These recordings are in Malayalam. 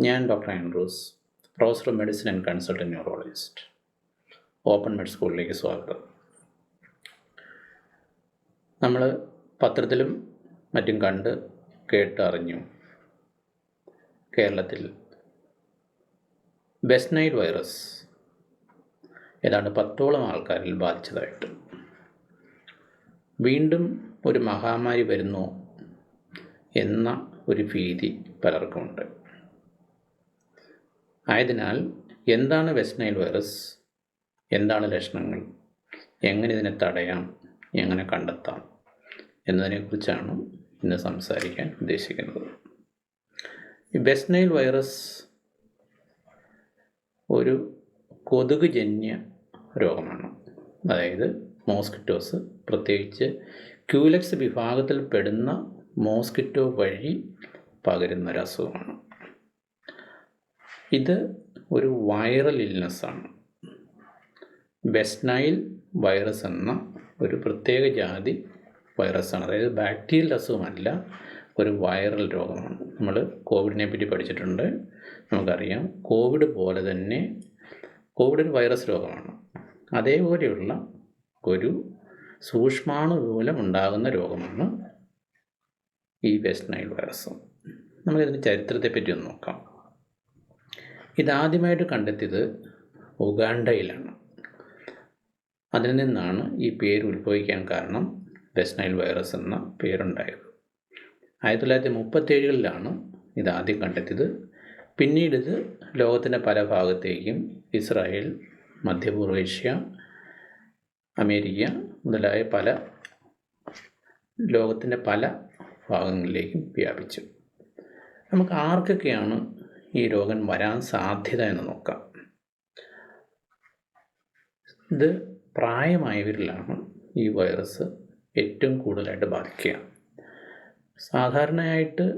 ഞാൻ doctor Andrews professor of medicine and consultant neurologist open med സ്കൂളിലേക്ക് സ്വാഗതം. നമ്മൾ പത്രത്തിലും മറ്റും കണ്ട് കേട്ടറിഞ്ഞു. കേരളത്തിൽ ബെസ്നൈഡ് വൈറസ് ഏതാണ്ട് പത്തോളം ആൾക്കാരിൽ ബാധിച്ചതായിട്ട്. വീണ്ടും ഒരു മഹാമാരി വരുന്നു എന്ന ഒരു ഭീതി പലർക്കുമുണ്ട്. ആയതിനാൽ എന്താണ് വെസ്റ്റ് നൈൽ വൈറസ്? എന്താണ് ലക്ഷണങ്ങൾ? എങ്ങനെ ഇതിനെ തടയാം? എങ്ങനെ കണ്ടെത്താം? എന്നതിനെക്കുറിച്ചാണ് ഇന്ന് സംസാരിക്കാൻ ഉദ്ദേശിക്കുന്നത്. ഈ വെസ്റ്റ് നൈൽ വൈറസ് ഒരു കൊതുക് ജന്യ രോഗമാണ്. അതായത് മോസ്കിറ്റോസ്. പ്രത്യേകിച്ച് ക്യൂലക്സ് വിഭാഗത്തിൽ പെടുന്ന മോസ്കിറ്റോ വഴി പകരുന്ന ഒരു അസുഖമാണ്. ഇത് ഒരു വൈറൽ ഇൽനെസ്സാണ് വെസ്റ്റ് നൈൽ വൈറസ് എന്ന ഒരു പ്രത്യേക ജാതി വൈറസാണ് അതായത് ബാക്ടീരിയൽ അസുഖമല്ല ഒരു വൈറൽ രോഗമാണ്. നമ്മൾ കോവിഡിനെ പറ്റി പഠിച്ചിട്ടുണ്ട്. നമുക്കറിയാം. കോവിഡ് പോലെ തന്നെ കോവിഡ് ഒരു വൈറസ് രോഗമാണ്. അതേപോലെയുള്ള ഒരു സൂക്ഷ്മാണു മൂലം ഉണ്ടാകുന്ന രോഗമാണ് ഈ വെസ്റ്റ് നൈൽ വൈറസ് നമുക്കിതിന്റെ ചരിത്രത്തെപ്പറ്റി ഒന്ന് നോക്കാം. ഇതാദ്യമായിട്ട് കണ്ടെത്തിയത് ഉഗാണ്ടയിലാണ്. അതിൽ നിന്നാണ് ഈ പേര് ഉത്ഭവിക്കാൻ കാരണം വെസ്റ്റ് വൈറസ് എന്ന പേരുണ്ടായത്. ആയിരത്തി തൊള്ളായിരത്തി മുപ്പത്തേഴുകളിലാണ് ഇതാദ്യം കണ്ടെത്തിയത്. പിന്നീട് ഇത് ലോകത്തിന്റെ പല ഭാഗത്തേക്കും ഇസ്രായേൽ മധ്യപൂർവേഷ്യ അമേരിക്ക മുതലായ പല ലോകത്തിന്റെ പല ഭാഗങ്ങളിലേക്കും വ്യാപിച്ചു. നമുക്ക് ആർക്കൊക്കെയാണ് ഈ രോഗം വരാൻ സാധ്യത എന്ന് നോക്കാം. ഇത് പ്രായമായവരിലാണ് ഈ വൈറസ് ഏറ്റവും കൂടുതലായിട്ട് ബാധിക്കുക. സാധാരണയായിട്ട്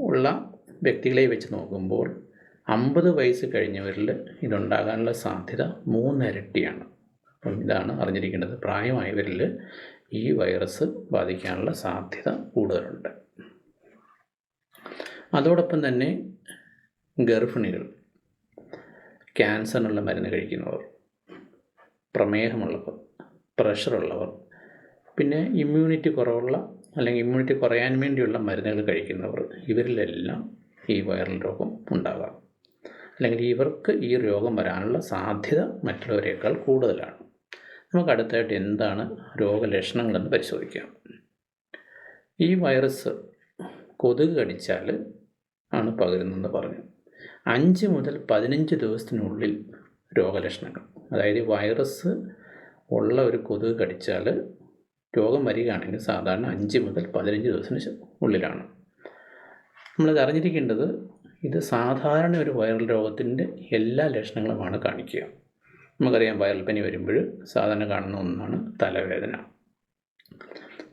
ഉള്ള വ്യക്തികളെ വെച്ച് നോക്കുമ്പോൾ അമ്പത് വയസ്സ് കഴിഞ്ഞവരിൽ ഇതുണ്ടാകാനുള്ള സാധ്യത മൂന്നിരട്ടിയാണ്. അപ്പം ഇതാണ് അറിഞ്ഞിരിക്കേണ്ടത്. പ്രായമായവരിൽ ഈ വൈറസ് ബാധിക്കാനുള്ള സാധ്യത കൂടുതലുണ്ട്. അതോടൊപ്പം തന്നെ ഗർഭിണികൾ ക്യാൻസറിനുള്ള മരുന്ന് കഴിക്കുന്നവർ പ്രമേഹമുള്ളവർ പ്രഷറുള്ളവർ പിന്നെ ഇമ്മ്യൂണിറ്റി കുറവുള്ള അല്ലെങ്കിൽ ഇമ്മ്യൂണിറ്റി കുറയാൻ വേണ്ടിയുള്ള മരുന്നുകൾ കഴിക്കുന്നവർ ഇവരിലെല്ലാം ഈ വൈറൽ രോഗം ഉണ്ടാകാം. അല്ലെങ്കിൽ ഇവർക്ക് ഈ രോഗം വരാനുള്ള സാധ്യത മറ്റുള്ളവരെക്കാൾ കൂടുതലാണ്. നമുക്ക് അടുത്തായിട്ട് എന്താണ് രോഗലക്ഷണങ്ങളെന്ന് പരിശോധിക്കാം. ഈ വൈറസ് കൊതുക് കടിച്ചാൽ ആണ് പകരുന്നതെന്ന് പറഞ്ഞു. അഞ്ച് മുതൽ പതിനഞ്ച് ദിവസത്തിനുള്ളിൽ രോഗലക്ഷണങ്ങൾ. അതായത് വൈറസ് ഉള്ള ഒരു കൊതുക് കടിച്ചാൽ രോഗം വരികയാണെങ്കിൽ സാധാരണ അഞ്ച് മുതൽ പതിനഞ്ച് ദിവസത്തിന് ഉള്ളിലാണ്. നമ്മളിത് അറിഞ്ഞിരിക്കേണ്ടത് ഇത് സാധാരണ ഒരു വൈറൽ രോഗത്തിന്റെ എല്ലാ ലക്ഷണങ്ങളുമാണ് കാണിക്കുക. നമുക്കറിയാം വൈറൽ പനി വരുമ്പോൾ സാധാരണ കാണുന്ന ഒന്നാണ് തലവേദന.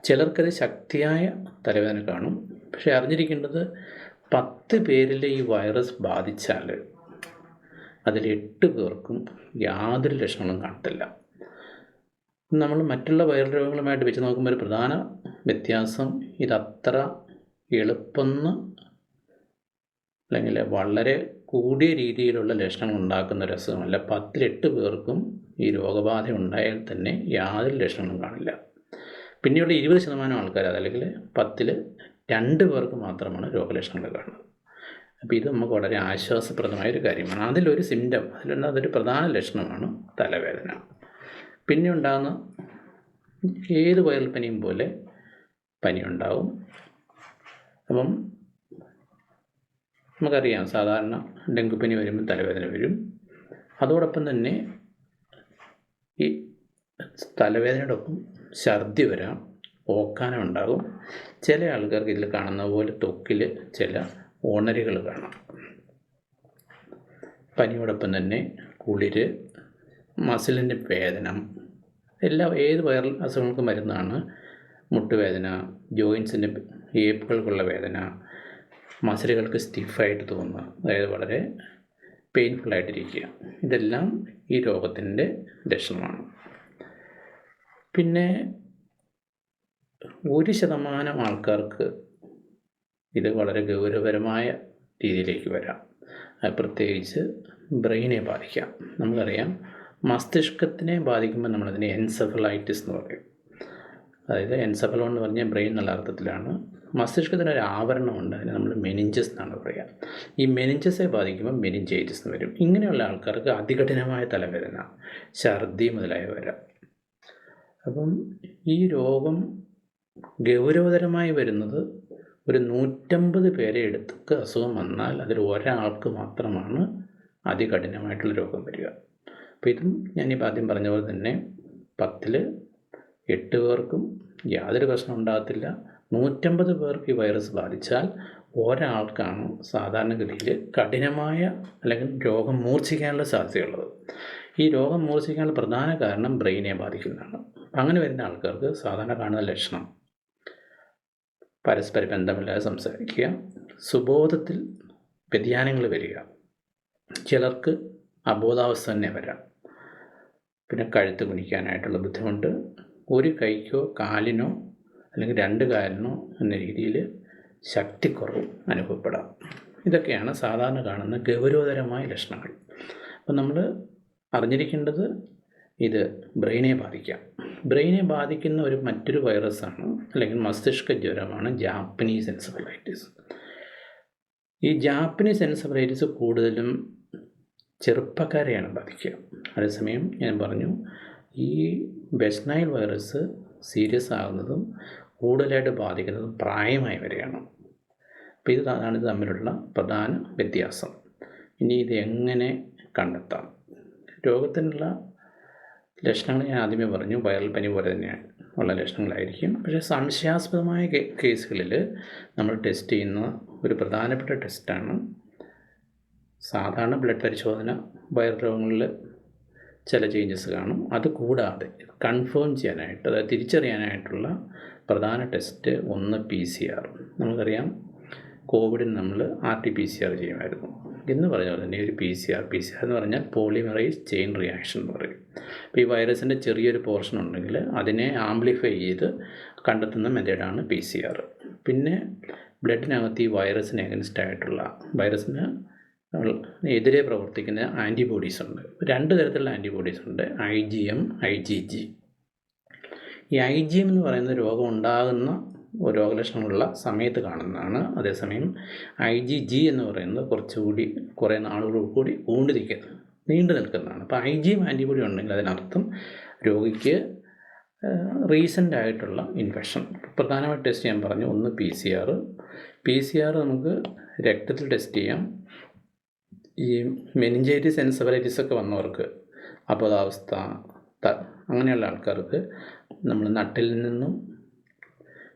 ചിലർക്കത് ശക്തിയായ തലവേദന കാണും. പക്ഷേ അറിഞ്ഞിരിക്കേണ്ടത് പത്ത് പേരിൽ ഈ വൈറസ് ബാധിച്ചാൽ അതിൽ എട്ട് പേർക്കും യാതൊരു ലക്ഷണങ്ങളും കാണത്തില്ല. നമ്മൾ മറ്റുള്ള വൈറൽ രോഗങ്ങളുമായിട്ട് വെച്ച് നോക്കുമ്പോൾ ഒരു പ്രധാന വ്യത്യാസം ഇതത്ര എളുപ്പമെന്ന് അല്ലെങ്കിൽ വളരെ കൂടിയ രീതിയിലുള്ള ലക്ഷണങ്ങൾ ഉണ്ടാക്കുന്ന ഒരു അസുഖമല്ല പത്തിലെട്ട് പേർക്കും ഈ രോഗബാധ ഉണ്ടായാൽ തന്നെ യാതൊരു ലക്ഷണങ്ങളും കാണില്ല. പിന്നെയുള്ള ഇരുപത് ശതമാനം ആൾക്കാർ അതല്ലെങ്കിൽ പത്തിൽ രണ്ട് പേർക്ക് മാത്രമാണ് രോഗലക്ഷണങ്ങൾ കാണുന്നത്. അപ്പോൾ ഇത് നമുക്ക് വളരെ ആശ്വാസപ്രദമായ ഒരു കാര്യമാണ്. അതിലൊരു സിംറ്റം അതിലൊന്ന് അതൊരു പ്രധാന ലക്ഷണമാണ് തലവേദന. പിന്നെ ഉണ്ടാകുന്ന ഏത് വയൽപ്പനിയും പനിയും പോലെ പനി ഉണ്ടാവും അപ്പം നമുക്കറിയാം സാധാരണ ഡെങ്കുപ്പനി വരുമ്പോൾ തലവേദന വരും. അതോടൊപ്പം തന്നെ ഈ തലവേദനയോടൊപ്പം ഛർദി വരാം. ഓക്കാനം ഉണ്ടാകും ചില ആൾക്കാർക്ക് ഇതിൽ കാണുന്ന പോലെ ത്വക്കിൽ ചില ഓണരുകൾ കാണാം. പനിയോടൊപ്പം തന്നെ കുളിര് മസിലിന്റെ വേദന എല്ലാം ഏത് വൈറൽ അസുഖങ്ങൾക്കും മരുന്നാണ് മുട്ടുവേദന ജോയിൻസിന്റെ ഏപ്പുകൾക്കുള്ള വേദന മസിലുകൾക്ക് സ്റ്റിഫായിട്ട് തോന്നുക അതായത് വളരെ പെയിൻഫുള്ളായിട്ടിരിക്കുക ഇതെല്ലാം ഈ രോഗത്തിന്റെ ലക്ഷണമാണ്. പിന്നെ ഒരു ശതമാനം ആൾക്കാർക്ക് ഇത് വളരെ ഗൗരവപരമായ രീതിയിലേക്ക് വരാം. പ്രത്യേകിച്ച് ബ്രെയിനെ ബാധിക്കാം. നമുക്കറിയാം മസ്തിഷ്കത്തിനെ ബാധിക്കുമ്പോൾ നമ്മളതിനെ എൻസെഫലൈറ്റിസ് എന്ന് പറയും. അതായത് എൻസെഫലോ എന്ന് പറഞ്ഞാൽ ബ്രെയിൻ എന്നുള്ള അർത്ഥത്തിലാണ്. മസ്തിഷ്കത്തിന് ഒരു ആവരണമുണ്ട് അതിന് നമ്മൾ മെനിഞ്ചസ് എന്നാണ് പറയുക. ഈ മെനിഞ്ചസെ ബാധിക്കുമ്പോൾ മെനിഞ്ചൈറ്റിസ് എന്ന് വരും. ഇങ്ങനെയുള്ള ആൾക്കാർക്ക് അതികഠിനമായ തലവേദന ഛർദി മുതലായ വരാം. അപ്പം ഈ രോഗം ഗൗരവതരമായി വരുന്നത് ഒരു നൂറ്റമ്പത് പേരെ എടുത്തൊക്കെ അസുഖം വന്നാൽ അതിൽ ഒരാൾക്ക് മാത്രമാണ് അതികഠിനമായിട്ടുള്ള രോഗം വരിക. അപ്പോൾ ഇതും ഞാനിപ്പോൾ ആദ്യം പറഞ്ഞ പോലെ തന്നെ പത്തിൽ എട്ട് പേർക്കും യാതൊരു പ്രശ്നം ഉണ്ടാകത്തില്ല. നൂറ്റമ്പത് പേർക്ക് ഈ വൈറസ് ബാധിച്ചാൽ ഒരാൾക്കാണ് സാധാരണഗതിയിൽ കഠിനമായ അല്ലെങ്കിൽ രോഗം മൂർച്ഛിക്കാനുള്ള സാധ്യതയുള്ളത്. ഈ രോഗം മൂർച്ഛിക്കാനുള്ള പ്രധാന കാരണം ബ്രെയിനെ ബാധിക്കുന്നതാണ്. അങ്ങനെ വരുന്ന ആൾക്കാർക്ക് സാധാരണ കാണുന്ന ലക്ഷണം പരസ്പര ബന്ധമില്ലാതെ സംസാരിക്കുക. സുബോധത്തിൽ വ്യതിയാനങ്ങൾ വരിക. ചിലർക്ക് അബോധാവസ്ഥ തന്നെ വരാം. പിന്നെ കഴുത്ത് കുനിക്കാനായിട്ടുള്ള ബുദ്ധിമുട്ട്. ഒരു കൈക്കോ കാലിനോ അല്ലെങ്കിൽ രണ്ട് കാലിനോ എന്ന രീതിയിൽ ശക്തിക്കുറവ് അനുഭവപ്പെടാം. ഇതൊക്കെയാണ് സാധാരണ കാണുന്ന ഗൗരവതരമായ ലക്ഷണങ്ങൾ. അപ്പം നമ്മൾ അറിഞ്ഞിരിക്കേണ്ടത് ഇത് ബ്രെയിനെ ബാധിക്കാം. ബ്രെയിനെ ബാധിക്കുന്ന ഒരു മറ്റൊരു വൈറസാണ് അല്ലെങ്കിൽ മസ്തിഷ്ക ജ്വരമാണ് ജാപ്പനീസ് എൻസഫലൈറ്റിസ്. ഈ ജാപ്പനീസ് എൻസഫലൈറ്റിസ് കൂടുതലും ചെറുപ്പക്കാരെയാണ് ബാധിക്കുക. അതേസമയം ഞാൻ പറഞ്ഞു ഈ ബെസ്നൈൽ വൈറസ് സീരിയസ് ആകുന്നതും കൂടുതലായിട്ട് ബാധിക്കുന്നതും പ്രായമായവരെയാണ്. അപ്പോൾ ഇത് അതാണ് ഇത് തമ്മിലുള്ള പ്രധാന വ്യത്യാസം. ഇനി ഇത് എങ്ങനെ കണ്ടെത്താം? രോഗത്തിനുള്ള ലക്ഷണങ്ങൾ ഞാൻ ആദ്യമേ പറഞ്ഞു വൈറൽ പനി പോലെ തന്നെയാണ് ഉള്ള ലക്ഷണങ്ങളായിരിക്കും. പക്ഷേ സംശയാസ്പദമായ കേസുകളിൽ നമ്മൾ ടെസ്റ്റ് ചെയ്യുന്ന ഒരു പ്രധാനപ്പെട്ട ടെസ്റ്റാണ് സാധാരണ ബ്ലഡ് പരിശോധന വൈറൽ രോഗങ്ങളിൽ ചില ചേഞ്ചസ് കാണും. അത് കൂടാതെ കൺഫേം ചെയ്യാനായിട്ട് അതായത് തിരിച്ചറിയാനായിട്ടുള്ള പ്രധാന ടെസ്റ്റ് ഒന്ന് പി സി ആർ നമുക്കറിയാം കോവിഡിന് നമ്മൾ R T P C R ചെയ്യുമായിരുന്നു. എന്ന് പറഞ്ഞ പോലെ തന്നെ ഒരു P C R P C R എന്ന് പറഞ്ഞാൽ പോളിമറൈസ് ചെയിൻ റിയാക്ഷൻ എന്ന് പറയും. അപ്പോൾ ഈ വൈറസിന്റെ ചെറിയൊരു പോർഷൻ ഉണ്ടെങ്കിൽ അതിനെ ആംപ്ലിഫൈ ചെയ്ത് കണ്ടെത്തുന്ന മെത്തേഡാണ് പി സി ആർ. പിന്നെ ബ്ലഡിനകത്ത് ഈ വൈറസിന് എഗൻസ്റ്റ് ആയിട്ടുള്ള വൈറസിന് എതിരെ പ്രവർത്തിക്കുന്ന ആന്റിബോഡീസ് ഉണ്ട്. രണ്ട് തരത്തിലുള്ള ആന്റിബോഡീസ് ഉണ്ട്. I G M I G G. ഈ ഐ ജി എം എന്ന് പറയുന്ന രോഗം ഉണ്ടാകുന്ന രോഗലക്ഷണങ്ങളുള്ള സമയത്ത് കാണുന്നതാണ്. അതേസമയം ഐ ജി ജി എന്ന് പറയുന്നത് കുറച്ചുകൂടി കുറേ നാളുകൾ കൂടി ഊണ്ടിരിക്കുന്നത് നീണ്ടു നിൽക്കുന്നതാണ്. അപ്പോൾ ഐ ജി എം ആന്റിബോഡി ഉണ്ടെങ്കിൽ അതിനർത്ഥം രോഗിക്ക് റീസെന്റ് ആയിട്ടുള്ള ഇൻഫെക്ഷൻ പ്രധാനമായിട്ട് ടെസ്റ്റ് ചെയ്യാൻ പറഞ്ഞു ഒന്ന് P C R P C R നമുക്ക് രക്തത്തിൽ ടെസ്റ്റ് ചെയ്യാം. ഈ മെനിഞ്ചൈറ്റിസ് എൻസെഫലൈറ്റിസ് ഒക്കെ വന്നവർക്ക് അബോധാവസ്ഥ അങ്ങനെയുള്ള ആൾക്കാർക്ക് നമ്മൾ നട്ടിൽ നിന്നും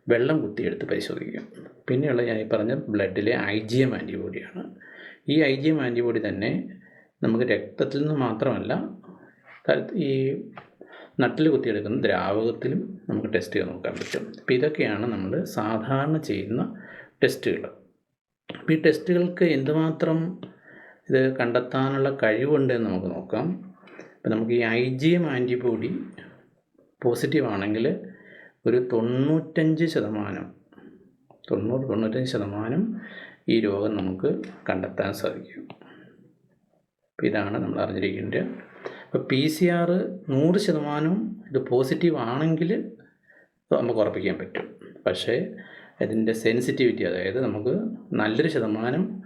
വെള്ളം കുത്തിയെടുത്ത് പരിശോധിക്കും. പിന്നെയുള്ള ഞാൻ ഈ പറഞ്ഞ ബ്ലഡിലെ ഐ ജി എം ആന്റിബോഡിയാണ്. ഈ ഐ ജി എം ആന്റിബോഡി തന്നെ നമുക്ക് രക്തത്തിൽ നിന്ന് മാത്രമല്ല ഈ നട്ടിൽ കുത്തിയെടുക്കുന്ന ദ്രാവകത്തിലും നമുക്ക് ടെസ്റ്റ് ചെയ്ത് നോക്കാൻ പറ്റും. അപ്പോൾ ഇതൊക്കെയാണ് നമ്മൾ സാധാരണ ചെയ്യുന്ന ടെസ്റ്റുകൾ അപ്പോൾ ഈ ടെസ്റ്റുകൾക്ക് എന്തുമാത്രം ഇത് കണ്ടെത്താനുള്ള കഴിവുണ്ട് എന്ന് നമുക്ക് നോക്കാം. ഇപ്പം നമുക്ക് ഈ I G M antibody positive ആണെങ്കിൽ ഒരു തൊണ്ണൂറ്റഞ്ച് ശതമാനം തൊണ്ണൂറ് തൊണ്ണൂറ്റഞ്ച് ശതമാനം ഈ രോഗം നമുക്ക് കണ്ടെത്താൻ സാധിക്കും. ഇതാണ് നമ്മൾ അറിഞ്ഞിരിക്കേണ്ടത് അപ്പോൾ പി സി ആർ നൂറ് ശതമാനം ഇത് പോസിറ്റീവ് ആണെങ്കിൽ നമുക്ക് ഉറപ്പിക്കാൻ പറ്റും. പക്ഷേ അതിന്റെ സെൻസിറ്റിവിറ്റി അതായത് നമുക്ക് നല്ലൊരു ശതമാനം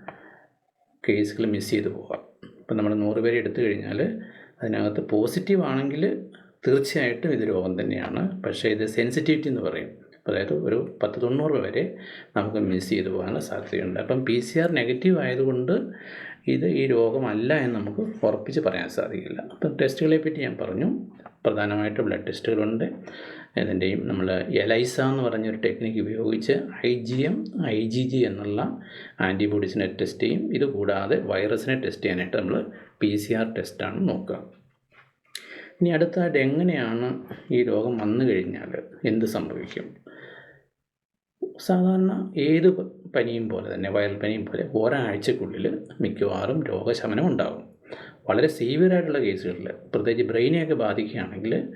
കേസുകൾ മിസ് ചെയ്ത് പോകാം. ഇപ്പം നമ്മൾ നൂറ് പേരെ എടുത്തു കഴിഞ്ഞാൽ അതിനകത്ത് പോസിറ്റീവ് ആണെങ്കിൽ തീർച്ചയായിട്ടും ഇത് രോഗം തന്നെയാണ്. പക്ഷേ ഇത് സെൻസിറ്റിവിറ്റി എന്ന് പറയും. അതായത് ഒരു പത്ത് തൊണ്ണൂറ് വരെ നമുക്ക് മിസ് ചെയ്തു പോകാനുള്ള സാധ്യതയുണ്ട്. അപ്പം പി സി ആർ നെഗറ്റീവ് ആയതുകൊണ്ട് ഇത് ഈ രോഗമല്ല എന്ന് നമുക്ക് ഉറപ്പിച്ച് പറയാൻ സാധിക്കില്ല. അപ്പം ടെസ്റ്റുകളെ പറ്റി ഞാൻ പറഞ്ഞു. പ്രധാനമായിട്ട് ബ്ലഡ് ടെസ്റ്റുകളുണ്ട് ഇതിന്റെയും നമ്മൾ എലൈസ എന്ന് പറഞ്ഞൊരു ടെക്നിക്ക് ഉപയോഗിച്ച് I G M I G G എന്നുള്ള ആന്റിബോഡീസിനെ ടെസ്റ്റ് ചെയ്യും. ഇത് കൂടാതെ വൈറസിനെ ടെസ്റ്റ് ചെയ്യാനായിട്ട് നമ്മൾ പി സി ആർ ടെസ്റ്റാണ് നോക്കുക. ഇനി അടുത്തായിട്ട് എങ്ങനെയാണ് ഈ രോഗം വന്നു കഴിഞ്ഞാൽ എന്ത് സംഭവിക്കും? സാധാരണ ഏത് പനിയും പോലെ തന്നെ വയൽ പനിയും പോലെ ഒരാഴ്ചക്കുള്ളിൽ മിക്കവാറും രോഗശമനം ഉണ്ടാകും. വളരെ സീവിയറായിട്ടുള്ള കേസുകളിൽ പ്രത്യേകിച്ച് ബ്രെയിനെയൊക്കെ ബാധിക്കുകയാണെങ്കിൽ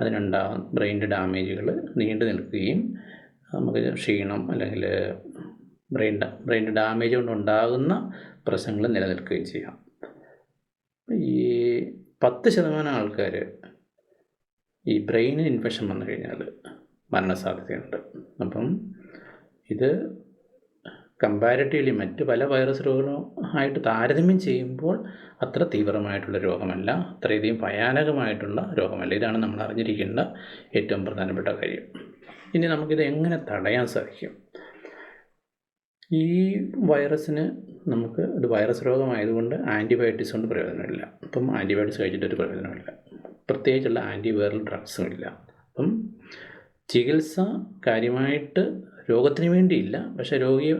അതിനുണ്ടാകും ബ്രെയിനിന്റെ ഡാമേജുകൾ നീണ്ടു നിൽക്കുകയും നമുക്ക് ക്ഷീണം അല്ലെങ്കിൽ ബ്രെയിൻ ബ്രെയിൻ ഡാമേജ് കൊണ്ടുണ്ടാകുന്ന പ്രശ്നങ്ങൾ നിലനിൽക്കുകയും ചെയ്യാം. ഈ പത്ത് ശതമാനം ആൾക്കാർ ഈ ബ്രെയിൻ ഇൻഫെക്ഷൻ വന്നു കഴിഞ്ഞാൽ മരണസാധ്യതയുണ്ട്. അപ്പം ഇത് കമ്പാരിറ്റീവ്ലി മറ്റ് പല വൈറസ് രോഗങ്ങളും ആയിട്ട് താരതമ്യം ചെയ്യുമ്പോൾ അത്ര തീവ്രമായിട്ടുള്ള രോഗമല്ല അത്രയധികം ഭയാനകമായിട്ടുള്ള രോഗമല്ല. ഇതാണ് നമ്മൾ അറിഞ്ഞിരിക്കേണ്ട ഏറ്റവും പ്രധാനപ്പെട്ട കാര്യം. ഇനി നമുക്കിത് എങ്ങനെ തടയാൻ സാധിക്കും? ഈ വൈറസിന് നമുക്ക് ഇത് വൈറസ് രോഗമായതുകൊണ്ട് ആന്റിബയോട്ടിക്സ് കൊണ്ട് പ്രയോജനമില്ല. അപ്പം ആന്റിബയോട്ടിക്സ് കഴിച്ചിട്ടൊരു പ്രയോജനമില്ല പ്രത്യേകിച്ചുള്ള ആന്റിവൈറൽ ഡ്രഗ്സും ഇല്ല. അപ്പം ചികിത്സ കാര്യമായിട്ട് രോഗത്തിന് വേണ്ടിയില്ല. പക്ഷേ രോഗി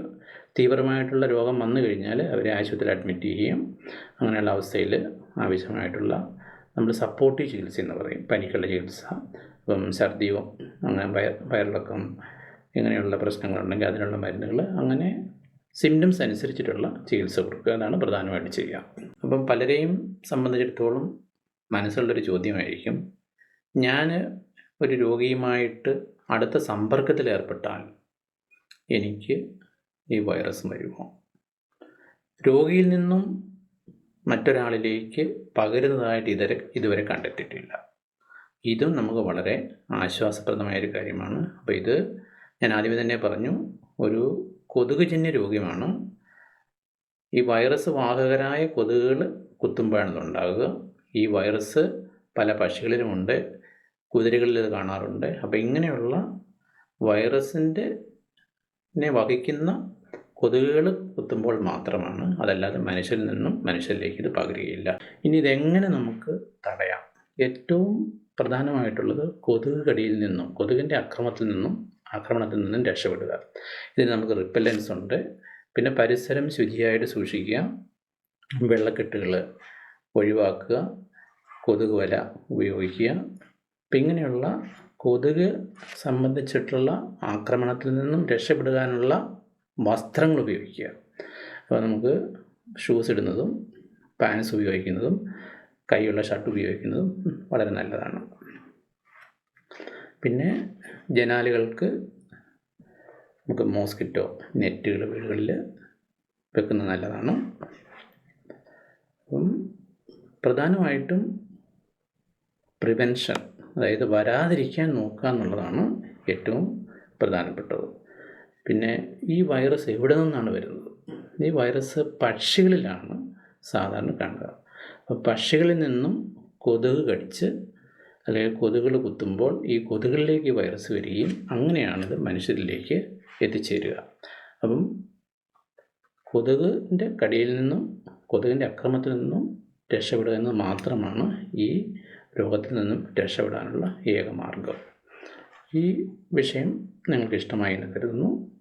തീവ്രമായിട്ടുള്ള രോഗം വന്നു കഴിഞ്ഞാൽ അവരെ ആശുപത്രിയിൽ അഡ്മിറ്റ് ചെയ്യുകയും അങ്ങനെയുള്ള അവസ്ഥയിൽ ആവശ്യമായിട്ടുള്ള നമ്മൾ സപ്പോർട്ടീവ് ചികിത്സ എന്ന് പറയും. പനിക്കുള്ള ചികിത്സ ഇപ്പം ഛർദിയോ അങ്ങനെ വയറിളക്കം ഇങ്ങനെയുള്ള പ്രശ്നങ്ങളുണ്ടെങ്കിൽ അതിനുള്ള മരുന്നുകൾ അങ്ങനെ സിംറ്റംസ് അനുസരിച്ചിട്ടുള്ള ചികിത്സ കൊടുക്കുക എന്നാണ് പ്രധാനമായിട്ട് ചെയ്യുക. അപ്പം പലരെയും സംബന്ധിച്ചിടത്തോളം മനസ്സുള്ളൊരു ചോദ്യമായിരിക്കും ഞാൻ ഒരു രോഗിയുമായിട്ട് അടുത്ത സമ്പർക്കത്തിൽ ഏർപ്പെട്ടാൽ എനിക്ക് ഈ വൈറസ് വരുമോ? രോഗിയിൽ നിന്നും മറ്റൊരാളിലേക്ക് പകരുന്നതായിട്ട് ഇതുവരെ ഇതുവരെ കണ്ടെത്തിയിട്ടില്ല. ഇതും നമുക്ക് വളരെ ആശ്വാസപ്രദമായൊരു കാര്യമാണ്. അപ്പോൾ ഇത് ഞാൻ ആദ്യമേ തന്നെ പറഞ്ഞു ഒരു കൊതുകുജന്യ രോഗമാണ് ഈ വൈറസ് വാഹകരായ കൊതുകുകൾ കുത്തുമ്പോഴാണ് ഉണ്ടാകുക ഈ വൈറസ് പല പക്ഷികളിലുമുണ്ട് കുതിരകളിൽ ഇത് കാണാറുണ്ട്. അപ്പോൾ ഇങ്ങനെയുള്ള വൈറസിന്റെ വഹിക്കുന്ന കൊതുകുകൾ കുത്തുമ്പോൾ മാത്രമാണ്. അതല്ലാതെ മനുഷ്യരിൽ നിന്നും മനുഷ്യരിലേക്ക് ഇത് പകരുകയില്ല. ഇനി ഇതെങ്ങനെ നമുക്ക് തടയാം? ഏറ്റവും പ്രധാനമായിട്ടുള്ളത് കൊതുക് കടിയിൽ നിന്നും കൊതുകിന്റെ അക്രമത്തിൽ നിന്നും ആക്രമണത്തിൽ നിന്നും രക്ഷപ്പെടുക. ഇതിന് നമുക്ക് റിപ്പല്ലൻസ് ഉണ്ട്. പിന്നെ പരിസരം ശുചിയായിട്ട് സൂക്ഷിക്കുക. വെള്ളക്കെട്ടുകൾ ഒഴിവാക്കുക. കൊതുക് വല ഉപയോഗിക്കുക. അപ്പം ഇങ്ങനെയുള്ള കൊതുക് സംബന്ധിച്ചിട്ടുള്ള ആക്രമണത്തിൽ നിന്നും രക്ഷപ്പെടാനുള്ള വസ്ത്രങ്ങൾ ഉപയോഗിക്കുക. അപ്പോൾ നമുക്ക് ഷൂസ് ഇടുന്നതും പാൻസ് ഉപയോഗിക്കുന്നതും കൈയുള്ള ഷർട്ട് ഉപയോഗിക്കുന്നതും വളരെ നല്ലതാണ്. പിന്നെ ജനാലുകൾക്ക് നമുക്ക് മോസ്കിറ്റോ നെറ്റുകൾ വീടുകളിൽ വെക്കുന്നത് നല്ലതാണ്. അപ്പം പ്രധാനമായിട്ടും പ്രിവെൻഷൻ അതായത് വരാതിരിക്കാൻ നോക്കുക എന്നുള്ളതാണ് ഏറ്റവും പ്രധാനപ്പെട്ടത്. പിന്നെ ഈ വൈറസ് എവിടെ നിന്നാണ് വരുന്നത്? ഈ വൈറസ് പക്ഷികളിലാണ് സാധാരണ കാണുക. അപ്പോൾ പക്ഷികളിൽ നിന്നും കൊതുക് കടിച്ച് അല്ലെങ്കിൽ കൊതുകുകൾ കുത്തുമ്പോൾ ഈ കൊതുകളിലേക്ക് വൈറസ് വരികയും അങ്ങനെയാണിത് മനുഷ്യരിലേക്ക് എത്തിച്ചേരുക. അപ്പം കൊതുകിന്റെ കടിയിൽ നിന്നും കൊതുകിന്റെ അക്രമത്തിൽ നിന്നും രക്ഷപ്പെടുക എന്ന് മാത്രമാണ് ഈ രോഗത്തിൽ നിന്നും രക്ഷപ്പെടാനുള്ള ഏക മാർഗം. ഈ വിഷയം നിങ്ങൾക്ക് ഇഷ്ടമായി എന്ന് കരുതുന്നു.